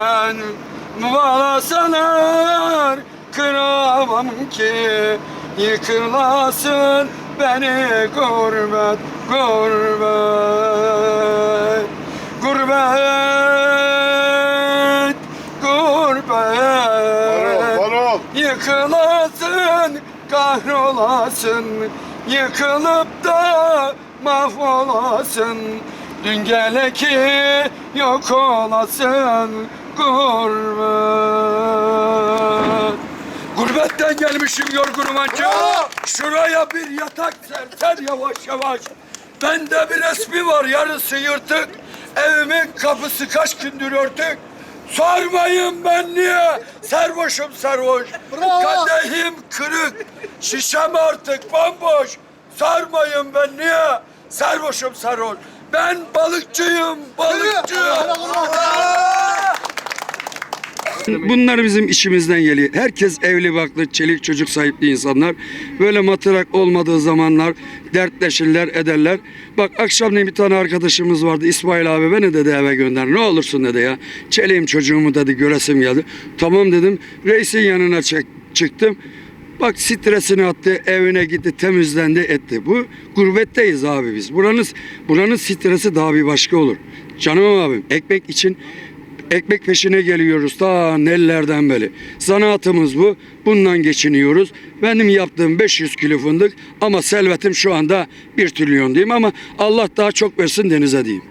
Ben valasalar kıramam ki. Yıkılasın beni gurbet, gurbet. Gurbet, gurbet. Yıkılasın kahrolasın Yıkılıp da mahvolasın. Dün gele ki yok olasın Gurbet. Gurbetten gelmişim yorgunum anca Şuraya bir yatak serser yavaş yavaş. Bende bir resmi var yarısı yırtık. Evimin kapısı kaç gündür örtük Sormayın ben niye? Servoşum servoş Kadehim kırık. Şişem artık bomboş. Sormayın ben niye? Servoşum servoş Ben balıkçıyım balıkçı Bunlar bizim işimizden geliyor. Herkes evli baklı, çelik çocuk sahipli insanlar. Böyle matırak olmadığı zamanlar dertleşirler, ederler. Bak akşamleyin bir tane arkadaşımız vardı. İsmail abi beni dedi eve gönder. Ne olursun dedi ya. Çeleyim çocuğumu dedi göresim geldi. Tamam dedim. Reisin yanına çek, çıktım. Bak stresini attı, evine gitti, temizlendi, etti. Bu gurbetteyiz abi biz. Buranın, buranın stresi daha bir başka olur. Canım abim, ekmek için Ekmek peşine geliyoruz ta nellerden beri. Zanaatımız bu. Bundan geçiniyoruz. Benim yaptığım 500 kilo fındık ama selvetim şu anda 1 trilyon diyeyim ama Allah daha çok versin denize diyeyim.